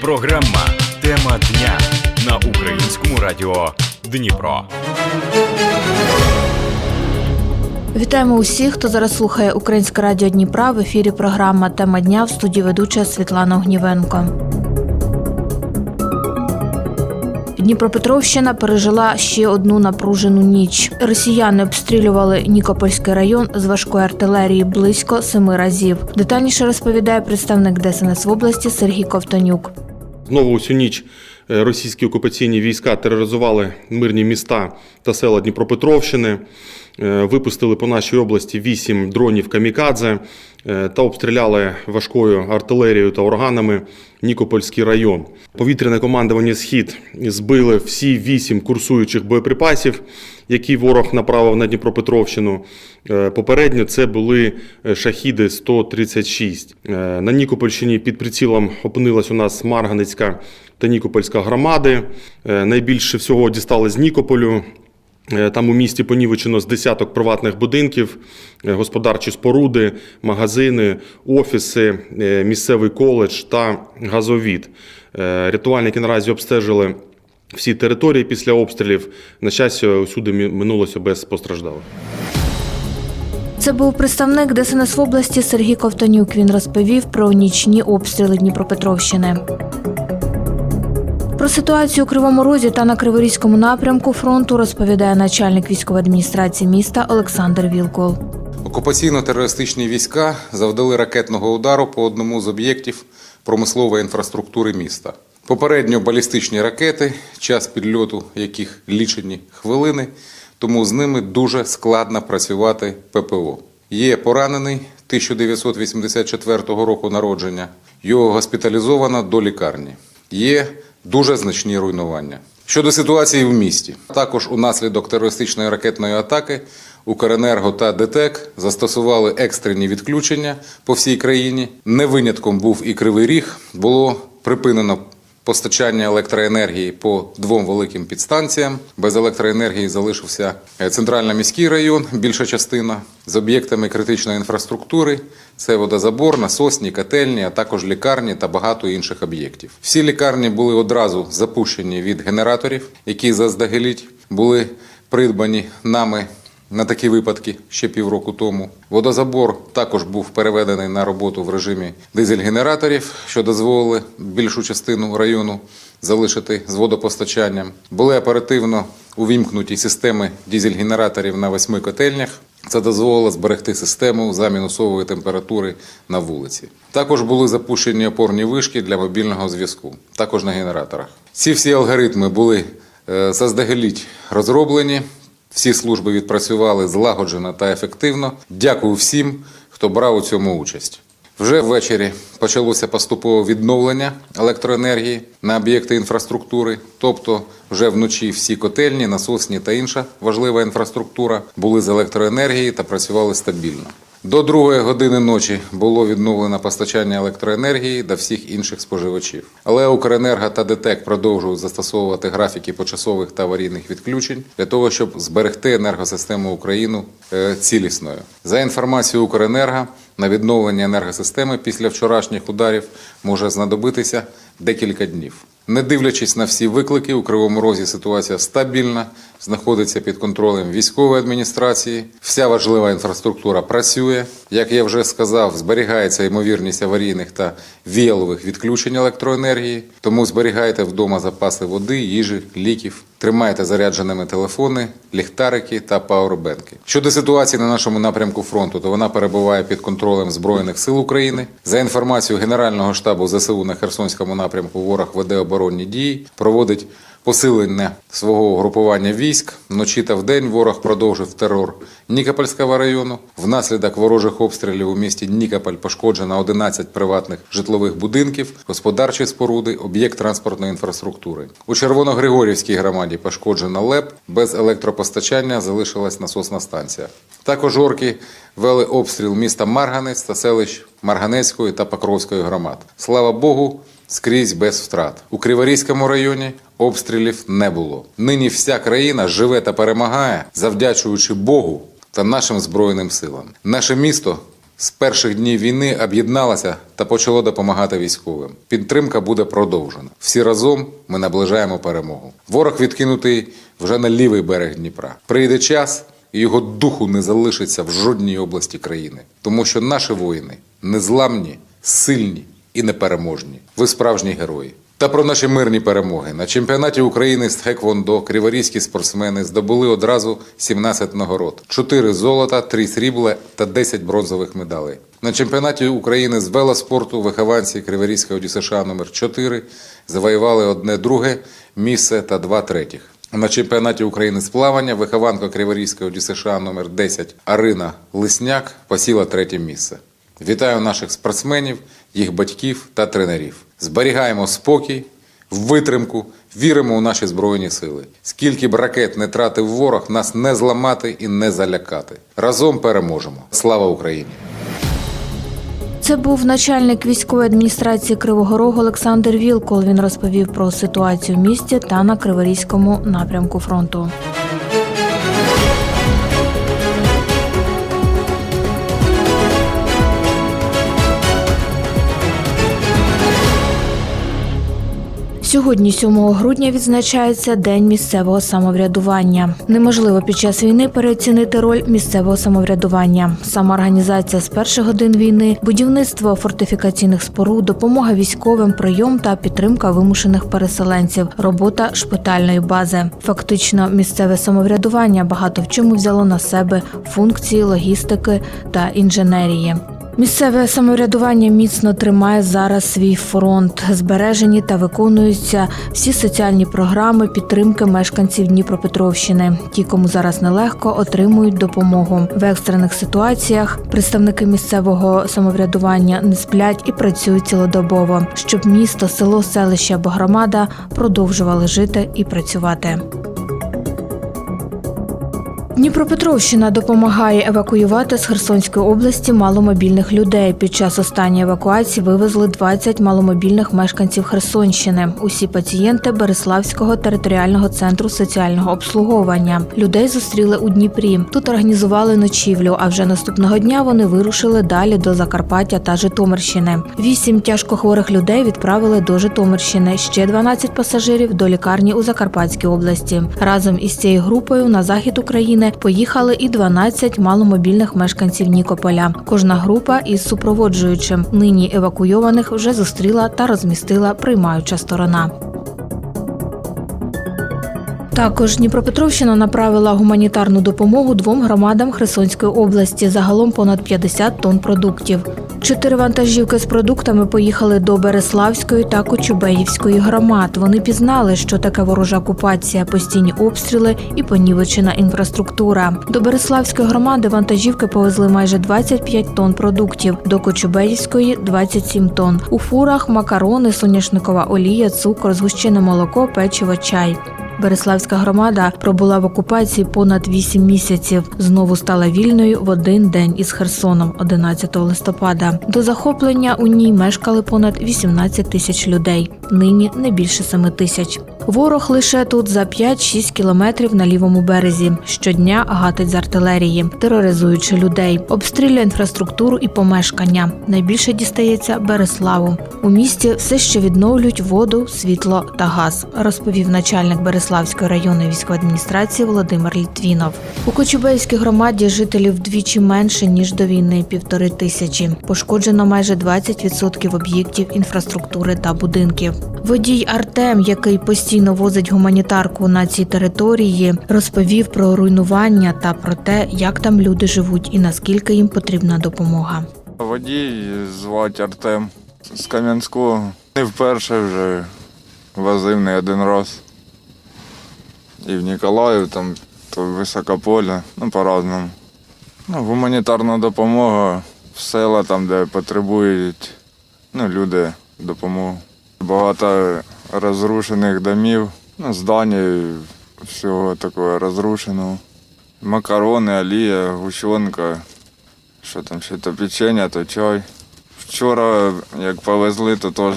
Програма Тема дня на українському радіо Дніпро. Вітаємо усіх, хто зараз слухає Українське радіо Дніпра. В ефірі програма Тема дня в студії ведуча Світлана Огнівенко. Дніпропетровщина пережила ще одну напружену ніч. Росіяни обстрілювали Нікопольський район з важкої артилерії близько семи разів. Детальніше розповідає представник ДСНС в області Сергій Ковтонюк. Знову усю ніч російські окупаційні війська тероризували мирні міста та села Дніпропетровщини. Е, Випустили по нашій області вісім дронів камікадзе е, та обстріляли важкою артилерією та органами Нікопольський район. Повітряне командування Схід збили всі вісім курсуючих боєприпасів, які ворог направив на Дніпропетровщину. Е, Попередньо це були е, шахіди 136. Е, На Нікопольщині під прицілом опинилась у нас Марганицька та Нікопольська громади. Е, Найбільше всього дістали з Нікополю. Е, Там у місті понівечено з десяток приватних будинків, е, господарчі споруди, магазини, офіси, місцевий коледж та газовід. Рятувальники наразі обстежили всі території після обстрілів. На щастя, усюди минулося без постраждалих. Це був представник ДСНС в області Сергій Ковтонюк. Він розповів про нічні обстріли Дніпропетровщини. Про ситуацію у Кривому Розі та на Криворізькому напрямку фронту розповідає начальник військової адміністрації міста Олександр Вілкол. Окупаційно-терористичні війська завдали ракетного удару по одному з об'єктів промислової інфраструктури міста. Попередньо балістичні ракети, час підльоту яких лічені хвилини, тому з ними дуже складно працювати ППО. Є поранений 1984 року народження. Його госпіталізовано до лікарні. Є дуже значні руйнування. Щодо ситуації в місті, також унаслідок терористичної ракетної атаки Укренерго та ДТЕК застосували екстрені відключення по всій країні. Не винятком був і Кривий Ріг. Було припинено постачання електроенергії по двом великим підстанціям. Без електроенергії залишився е, центрально-міський район, більша частина з об'єктами критичної інфраструктури. Це водозабор, насосні, котельні, а також лікарні та багато інших об'єктів. Всі лікарні були одразу запущені від генераторів, які заздалегідь були придбані нами на такі випадки ще півроку тому. Водозабор також був переведений на роботу в режимі дизель-генераторів, що дозволили більшу частину району залишити з водопостачанням. Були оперативно увімкнуті системи дизель-генераторів на восьми котельнях. Це дозволило зберегти систему за мінусової температури на вулиці. Також були запущені опорні вишки для мобільного зв'язку, також на генераторах. Ці всі алгоритми були е, заздалегідь розроблені. Всі служби відпрацювали злагоджено та ефективно. Дякую всім, хто брав у цьому участь. Вже ввечері почалося поступове відновлення електроенергії на об'єкти інфраструктури, тобто вже вночі всі котельні, насосні та інша важлива інфраструктура були з електроенергії та працювали стабільно. До другої години ночі було відновлено постачання електроенергії до всіх інших споживачів. Але Укренерго та ДТЕК продовжують застосовувати графіки почасових та аварійних відключень для того, щоб зберегти енергосистему України е, цілісною. За інформацією Укренерго, на відновлення енергосистеми після вчорашніх ударів може знадобитися декілька днів. Не дивлячись на всі виклики, у Кривому Розі ситуація стабільна, знаходиться під контролем військової адміністрації. Вся важлива інфраструктура працює. Як я вже сказав, зберігається ймовірність аварійних та віялових відключень електроенергії. Тому зберігайте вдома запаси води, їжі, ліків. Тримайте зарядженими телефони, ліхтарики та пауербенки. Щодо ситуації на нашому напрямку фронту, то вона перебуває під контролем Збройних сил України. За інформацією Генерального штабу ЗСУ на Херсонському напрямку, ворог веде оборонні дії, проводить посилення свого угрупування військ. Вночі та вдень ворог продовжив терор Нікопольського району. Внаслідок ворожих обстрілів у місті Нікополь пошкоджено 11 приватних житлових будинків, господарчі споруди, об'єкт транспортної інфраструктури. У Червоногригорівській громаді пошкоджено ЛЕП. Без електропостачання залишилась насосна станція. Також орки вели обстріл міста Марганець та селищ Марганецької та Покровської громад. Слава Богу, скрізь без втрат. У Криворізькому районі обстрілів не було. Нині вся країна живе та перемагає, завдячуючи Богу та нашим Збройним силам. Наше місто з перших днів війни об'єдналося та почало допомагати військовим. Підтримка буде продовжена. Всі разом ми наближаємо перемогу. Ворог відкинутий вже на лівий берег Дніпра. Прийде час, і його духу не залишиться в жодній області країни, тому що наші воїни незламні, сильні і непереможні. Ви справжні герої. Та про наші мирні перемоги на чемпіонаті України з Тхеквондо криворізькі спортсмени здобули одразу 17 нагород: 4 золота, 3 срібла та 10 бронзових медалей. На чемпіонаті України з велоспорту вихованці Криворізького ДЮСШ номер 4 завоювали одне друге місце та два третіх. На чемпіонаті України з плавання вихованка Криворізького ДЮСШ номер 10 Арина Лисняк посіла третє місце. Вітаю наших спортсменів, їх батьків та тренерів. Зберігаємо спокій, витримку, віримо у наші збройні сили. Скільки б ракет не тратив ворог, нас не зламати і не залякати. Разом переможемо. Слава Україні! Це був начальник військової адміністрації Кривого Рогу Олександр Вілкол. Він розповів про ситуацію в місті та на Криворізькому напрямку фронту. Сьогодні, 7 грудня, відзначається День місцевого самоврядування. Неможливо під час війни переоцінити роль місцевого самоврядування. Сама організація з перших годин війни, будівництво фортифікаційних споруд, допомога військовим, прийом та підтримка вимушених переселенців, робота шпитальної бази. Фактично, місцеве самоврядування багато в чому взяло на себе функції логістики та інженерії. Місцеве самоврядування міцно тримає зараз свій фронт. Збережені та виконуються всі соціальні програми підтримки мешканців Дніпропетровщини. Ті, кому зараз нелегко, отримують допомогу в екстрених ситуаціях. Представники місцевого самоврядування не сплять і працюють цілодобово, щоб місто, село, селище або громада продовжували жити і працювати. Дніпропетровщина допомагає евакуювати з Херсонської області маломобільних людей. Під час останньої евакуації вивезли 20 маломобільних мешканців Херсонщини. Усі пацієнти Береславського територіального центру соціального обслуговування. Людей зустріли у Дніпрі. Тут організували ночівлю. А вже наступного дня вони вирушили далі до Закарпаття та Житомирщини. Вісім тяжкохворих людей відправили до Житомирщини. Ще 12 пасажирів до лікарні у Закарпатській області. Разом із цією групою на захід України поїхали і 12 маломобільних мешканців Нікополя. Кожна група із супроводжуючим. Нині евакуйованих вже зустріла та розмістила приймаюча сторона. Також Дніпропетровщина направила гуманітарну допомогу двом громадам Херсонської області. Загалом понад 50 тонн продуктів. Чотири вантажівки з продуктами поїхали до Береславської та Кочубеївської громад. Вони пізнали, що таке ворожа окупація, постійні обстріли і понівечена інфраструктура. До Береславської громади вантажівки повезли майже 25 тонн продуктів, до Кочубеївської – 27 тонн. У фурах макарони, соняшникова олія, цукор, згущене молоко, печиво, чай. Береславська громада пробула в окупації понад 8 місяців. Знову стала вільною в один день із Херсоном, 11 листопада. До захоплення у ній мешкали понад 18 тисяч людей. Нині не більше 7 тисяч. Ворог лише тут за 5-6 кілометрів на лівому березі. Щодня гатить з артилерії, тероризуючи людей, обстрілює інфраструктуру і помешкання. Найбільше дістається Береславу. У місті все ще відновлюють воду, світло та газ, розповів начальник Береславської районної військової адміністрації Володимир Літвінов. У Кочубейській громаді жителів вдвічі менше ніж до війни півтори тисячі. Пошкоджено майже 20% об'єктів інфраструктури та будинків. Водій Артем, який постійно возить гуманітарку на цій території, розповів про руйнування та про те, як там люди живуть і наскільки їм потрібна допомога. Водій звати Артем з Кам'янського. Не вперше вже возив не один раз. І в Ніколаїв, там, то в Високополе, ну по-разному. Ну, гуманітарна допомога в села, там, де потребують ну, люди допомогу. Багато розрушених домів, ну, здані, всього такого розрушеного. Макарони, олія, гущонка, що там ще то печення, то чай. Вчора, як повезли, то теж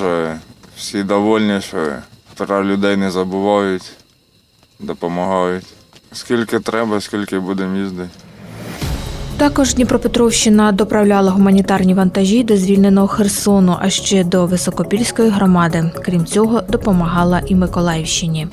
всі довольні, що про людей не забувають, допомагають. Скільки треба, скільки будемо їздити. Також Дніпропетровщина доправляла гуманітарні вантажі до звільненого Херсону, а ще до Високопільської громади. Крім цього, допомагала і Миколаївщині.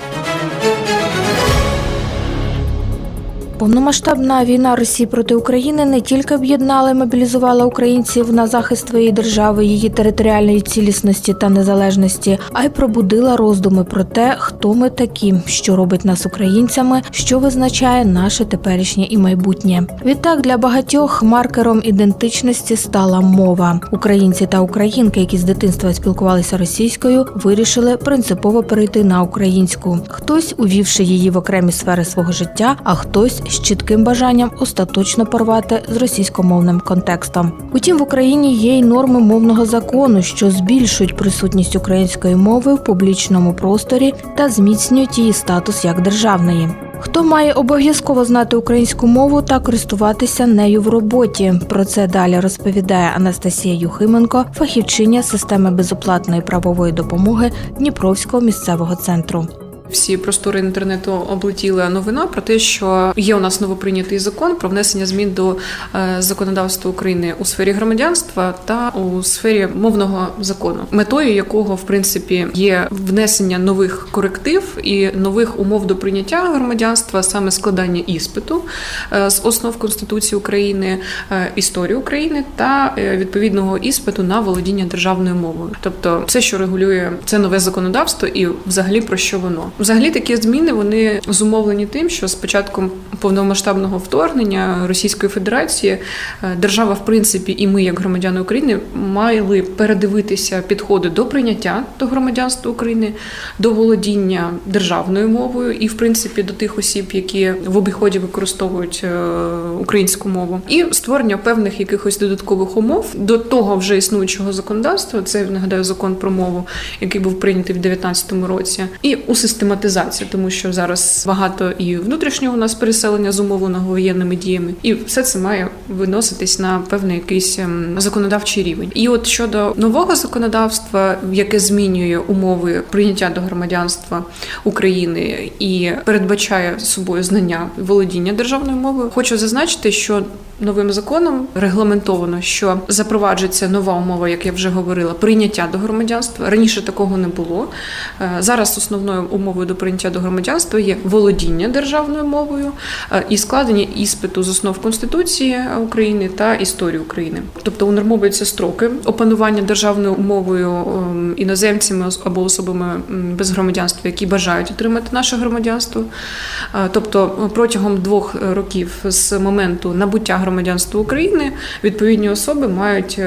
Повномасштабна війна Росії проти України не тільки об'єднала і мобілізувала українців на захист своєї держави, її територіальної цілісності та незалежності, а й пробудила роздуми про те, хто ми такі, що робить нас українцями, що визначає наше теперішнє і майбутнє. Відтак для багатьох маркером ідентичності стала мова. Українці та українки, які з дитинства спілкувалися російською, вирішили принципово перейти на українську. Хтось увівши її в окремі сфери свого життя, а хтось з чітким бажанням остаточно порвати з російськомовним контекстом. Утім, в Україні є й норми мовного закону, що збільшують присутність української мови в публічному просторі та зміцнюють її статус як державної. Хто має обов'язково знати українську мову та користуватися нею в роботі? Про це далі розповідає Анастасія Юхименко, фахівчиня системи безоплатної правової допомоги Дніпровського місцевого центру. Всі простори інтернету облетіла новина про те, що є у нас новоприйнятий закон про внесення змін до е, законодавства України у сфері громадянства та у сфері мовного закону, метою якого в принципі є внесення нових коректив і нових умов до прийняття громадянства, саме складання іспиту е, з основ Конституції України, е, історії України та відповідного іспиту на володіння державною мовою. Тобто, все, що регулює це нове законодавство, і взагалі про що воно. Взагалі такі зміни вони зумовлені тим, що з початком повномасштабного вторгнення Російської Федерації е, держава, в принципі, і ми, як громадяни України, мали передивитися підходи до прийняття до громадянства України, до володіння державною мовою і, в принципі, до тих осіб, які в обіході використовують е, українську мову, і створення певних якихось додаткових умов до того вже існуючого законодавства. Це нагадаю закон про мову, який був прийнятий в 2019 році, і у систематизацію, тому що зараз багато і внутрішнього у нас переселення зумовленого воєнними діями, і все це має виноситись на певний якийсь ем, законодавчий рівень. І от щодо нового законодавства, яке змінює умови прийняття до громадянства України і передбачає собою знання володіння державною мовою, хочу зазначити, що новим законом регламентовано, що запроваджується нова умова, як я вже говорила, прийняття до громадянства. Раніше такого не було. Е, Зараз основною умовою до прийняття до громадянства є володіння державною мовою е, і складення іспиту з основ Конституції України та історії України. Тобто унормовуються строки опанування державною мовою ем, іноземцями або особами без громадянства, які бажають отримати наше громадянство. Е, Тобто протягом двох е, років з моменту набуття громадянства України відповідні особи мають.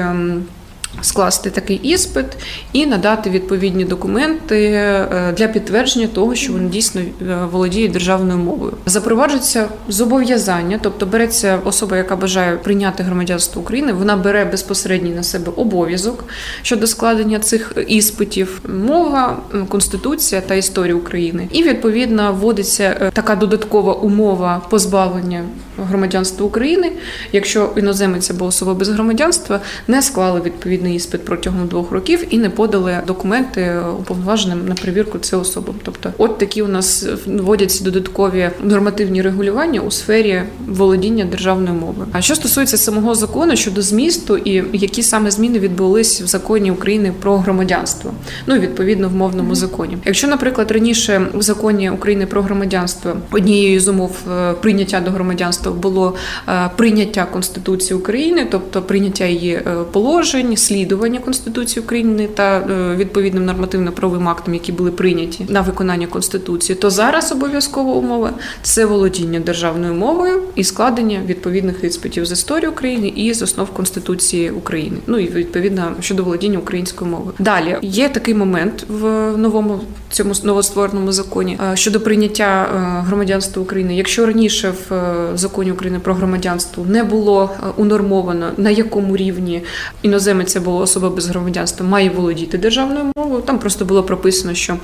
Скласти такий іспит і надати відповідні документи е, для підтвердження того, що вони дійсно е, володіють державною мовою. Запроваджується зобов'язання, тобто береться особа, яка бажає прийняти громадянство України, вона бере безпосередній на себе обов'язок щодо складення цих іспитів, мова, конституція та історія України. І відповідно вводиться е, така додаткова умова позбавлення громадянства України, якщо іноземець або особа без громадянства не склали відповідний іспит протягом двох років і не подали документи уповноваженим на перевірку це особам. Тобто, от такі у нас вводяться додаткові нормативні регулювання у сфері володіння державною мовою. А що стосується самого закону щодо змісту і які саме зміни відбулись в законі України про громадянство, ну відповідно в мовному законі. Якщо, наприклад, раніше в законі України про громадянство однією з умов е, прийняття до громадянства було е, прийняття Конституції України, тобто прийняття її е, положень, слідування Конституції України та е, відповідним нормативно-правовим актам, які були прийняті на виконання Конституції, то зараз обов'язкова умова це володіння державною мовою і складення відповідних іспитів з історії України і з основ Конституції України. Ну і відповідно щодо володіння українською мовою. Далі є такий момент в новому цьому новоствореному законі е, щодо прийняття е, громадянства України. Якщо раніше в законі України про громадянство не було унормовано на якому рівні іноземець або особа без громадянства має володіти державною мовою, там просто було прописано, що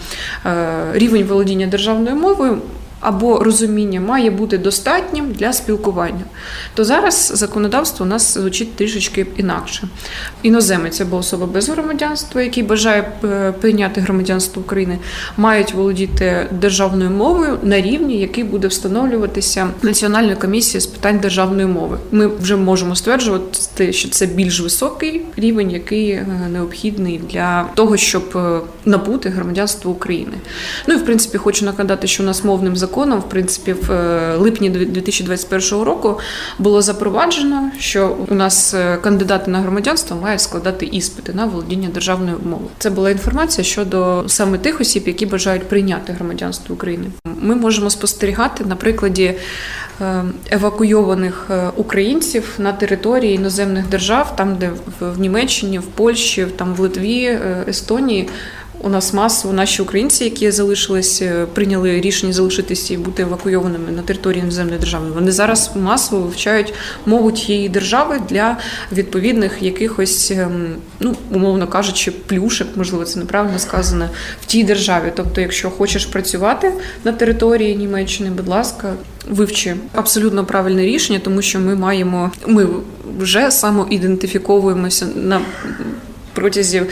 е, рівень володіння державною мовою або розуміння має бути достатнім для спілкування. То зараз законодавство у нас звучить трішечки інакше. Іноземець або особа без громадянства, який бажає е, прийняти громадянство України, мають володіти державною мовою на рівні, який буде встановлюватися Національною комісією з питань державної мови. Ми вже можемо стверджувати, що це більш високий рівень, який е, необхідний для того, щоб е, набути громадянство України. Ну і в принципі хочу нагадати, що у нас мовним законом, в принципі, в е, липні 2021 року було запроваджено, що у нас е, кандидати на громадянство мають складати іспити на володіння державною мовою. Це була інформація щодо саме тих осіб, які бажають прийняти громадянство України. Ми можемо спостерігати на прикладі е, евакуйованих українців на території іноземних держав, там де в Німеччині, в Польщі, там в Литві, Естонії. У нас масово наші українці, які залишились, е, прийняли рішення залишитися і бути евакуйованими на території іноземної держави. Вони зараз масово вивчають мову тієї держави для відповідних якихось, ем, ну умовно кажучи, плюшек, можливо, це неправильно сказано, в тій державі. Тобто, якщо хочеш працювати на території Німеччини, будь ласка, вивчи абсолютно правильне рішення, тому що ми маємо, ми вже самоідентифіковуємося на протязі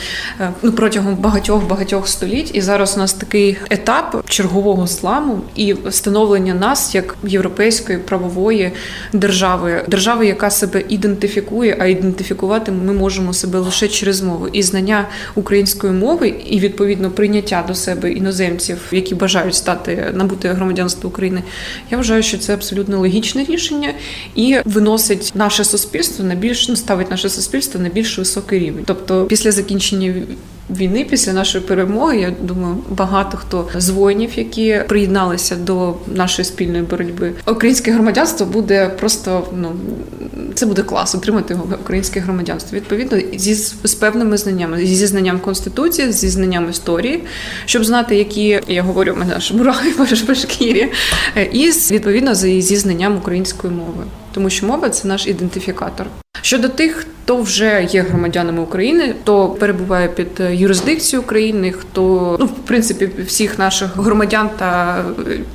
е, ну протягом багатьох багатьох століть. І зараз у нас такий етап чергового зламу і встановлення нас як європейської правової держави, держави, яка себе ідентифікує, а ідентифікувати ми можемо себе лише через мову і знання української мови, і відповідно прийняття до себе іноземців, які бажають стати набути громадянство України. Я вважаю, що це абсолютно логічне рішення і виносить наше суспільство на більш ну, ставить наше суспільство на більш високий рівень. Тобто, після закінчення війни, після нашої перемоги, я думаю, багато хто з воїнів, які приєдналися до нашої спільної боротьби, українське громадянство буде просто ну це буде клас отримати українське громадянство. Відповідно, зі з певними знаннями, зі знанням конституції, зі знанням історії, щоб знати, які я говорю, мене аж мурахи по шкірі, і відповідно зі знанням української мови, тому що мова це наш ідентифікатор. Щодо тих, хто вже є громадянами України, хто перебуває під юрисдикцією України, хто ну в принципі всіх наших громадян та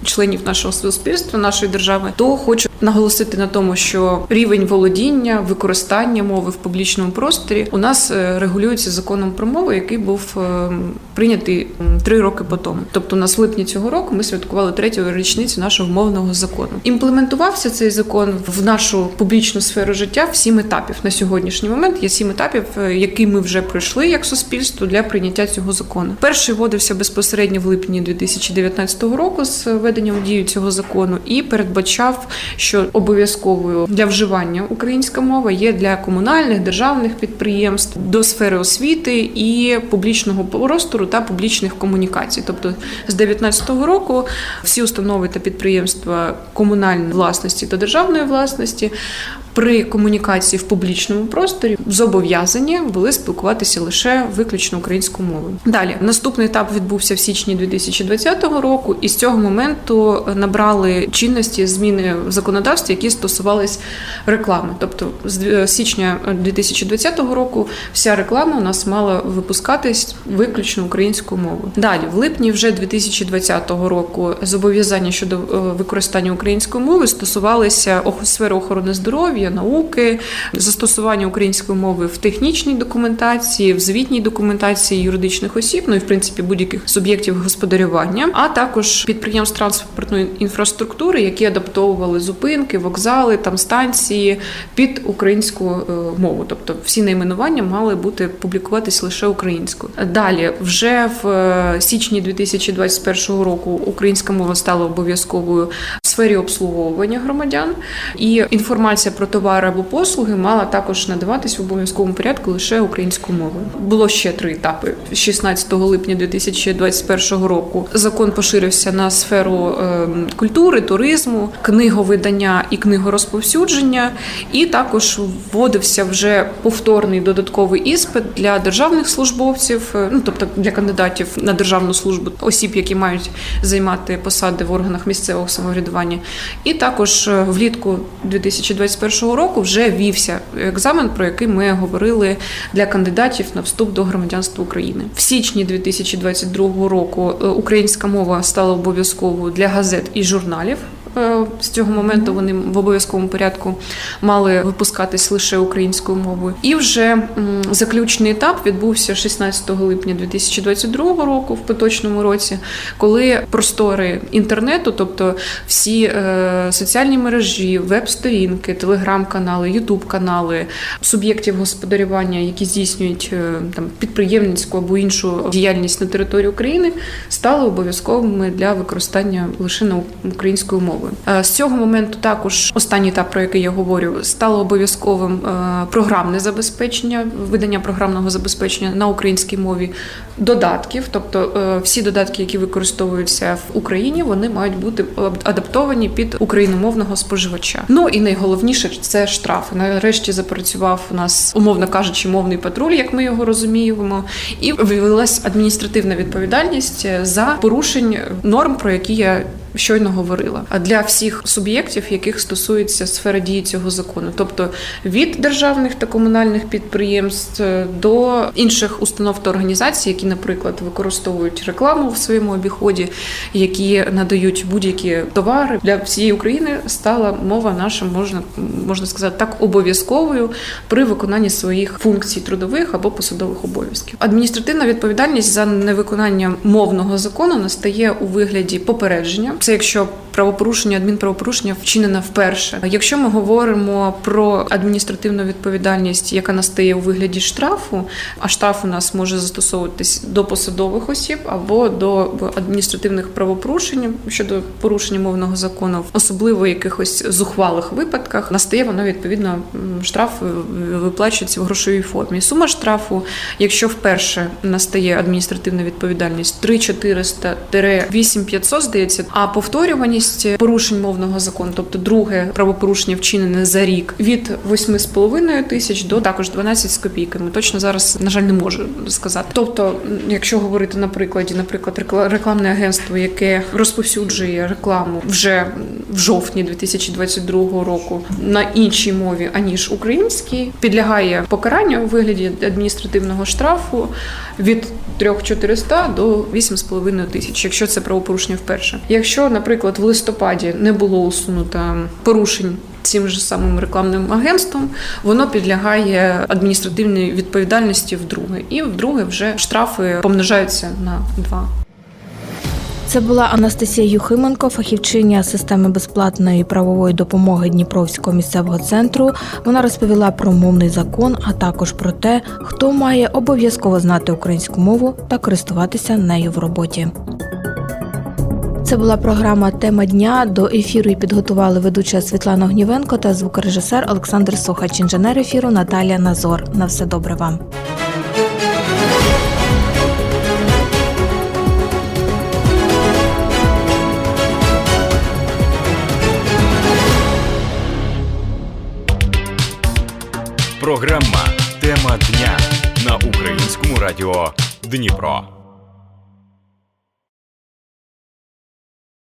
членів нашого суспільства, нашої держави, то хочу наголосити на тому, що рівень володіння, використання мови в публічному просторі у нас е, регулюється законом про мову, який був е, прийнятий три роки по тому. Тобто, на липні цього року ми святкували третю річницю нашого мовного закону. Імплементувався цей закон в нашу публічну сферу життя в сім етапів на сьогоднішній момент. Є сім етапів, е, які ми вже пройшли як суспільство для прийняття цього закону. Перший вводився безпосередньо в липні 2019 року з введенням в дію цього закону і передбачав, що обов'язковою для вживання українська мова є для комунальних державних підприємств до сфери освіти і публічного простору та публічних комунікацій. Тобто з 2019 року всі установи та підприємства комунальної власності та державної власності власності при комунікації в публічному просторі зобов'язані були спілкуватися лише виключно українською мовою. Далі наступний етап відбувся в січні 2020 року, і з цього моменту набрали чинності зміни в законодавстві, які стосувались реклами. Тобто з січня 2020 року вся реклама у нас мала випускатись виключно українською мовою. Далі, в липні вже 2020 року, зобов'язання щодо використання української мови стосувалися сфери охорони здоров'я науки, застосування української мови в технічній документації, в звітній документації юридичних осіб, ну і в принципі будь-яких суб'єктів господарювання, а також підприємств транспортної інфраструктури, які адаптовували зупинки, вокзали, там станції під українську е, мову. Тобто всі найменування мали бути публікуватись лише українською. Далі, вже в е, січні 2021 року, українська мова стала обов'язковою в сфері обслуговування громадян, і інформація про товари або послуги мала також надаватись в обов'язковому порядку лише українською мовою. Було ще три етапи. 16 липня 2021 року закон поширився на сферу ем, культури, туризму, книговидання і книгорозповсюдження, і також вводився вже повторний додатковий іспит для державних службовців, е, ну тобто для кандидатів на державну службу, осіб, які мають займати посади в органах місцевого самоврядування. І також е, влітку 2021 року вже вівся екзамен, про який ми говорили для кандидатів на вступ до громадянства України. В січні 2022 року е, українська мова стала обов'язковою для газет і журналів. Е, З цього моменту вони в обов'язковому порядку мали випускатись лише українською мовою. І вже заключний етап відбувся 16 липня 2022 року, в поточному році, коли простори інтернету, тобто всі е, соціальні мережі, веб-сторінки, телеграм-канали, ютуб-канали суб'єктів господарювання, які здійснюють е, там підприємницьку або іншу діяльність на території України, стали обов'язковими для використання лише на українською мовою. Е, З цього моменту також останній етап, про який я говорю, стало обов'язковим е, програмне забезпечення, видання програмного забезпечення на українській мові додатків, тобто е, всі додатки, які використовуються в Україні, вони мають бути ад- адаптовані під україномовного споживача. Ну і найголовніше це штрафи. Нарешті запрацював у нас, умовно кажучи, мовний патруль, як ми його розуміємо, і ввелась адміністративна відповідальність за порушень норм, про які я. Щойно говорила а для всіх суб'єктів, яких стосується сфера дії цього закону, тобто від державних та комунальних підприємств е, до інших установ та організацій, які, наприклад, використовують рекламу в своєму обіході, які надають будь-які товари для всієї України, стала мова наша, можна можна сказати, так обов'язковою при виконанні своїх функцій трудових або посадових обов'язків. Адміністративна відповідальність за невиконання мовного закону настає у вигляді попередження. Це якщо правопорушення, адмінправопорушення вчинено вперше. Якщо ми говоримо про адміністративну відповідальність, яка настає у вигляді штрафу, а штраф у нас може застосовуватись до посадових осіб або до адміністративних правопорушень щодо порушення мовного закону, особливо в якихось зухвалих випадках, настає воно відповідно штраф виплачується в грошовій формі. Сума штрафу, якщо вперше настає адміністративна відповідальність 3400-8500, здається, а повторюваність порушень мовного закону, тобто друге правопорушення вчинене за рік від 8,5 тисяч до також 12 з копійками. Точно зараз, на жаль, не можу сказати. Тобто, якщо говорити на прикладі, наприклад, рекламне агентство, яке розповсюджує рекламу вже в жовтні 2022 року на іншій мові аніж українській, підлягає покаранню у вигляді адміністративного штрафу від 3400 до 8,5 тисяч, якщо це правопорушення вперше. Якщо, наприклад, в листопаді не було усунуто порушень. Цим же самим рекламним агентством воно підлягає адміністративній відповідальності вдруге, і вдруге вже штрафи помножаються на два. Це була Анастасія Юхименко, фахівчиня системи безплатної правової допомоги Дніпровського місцевого центру. Вона розповіла про мовний закон, а також про те, хто має обов'язково знати українську мову та користуватися нею в роботі. Це була програма Тема дня. До ефіру її підготували ведуча Світлана Гнівенко та звукорежисер Олександр Сохач, інженер ефіру Наталія Назор. На все добре вам. Програма Тема дня на українському радіо Дніпро.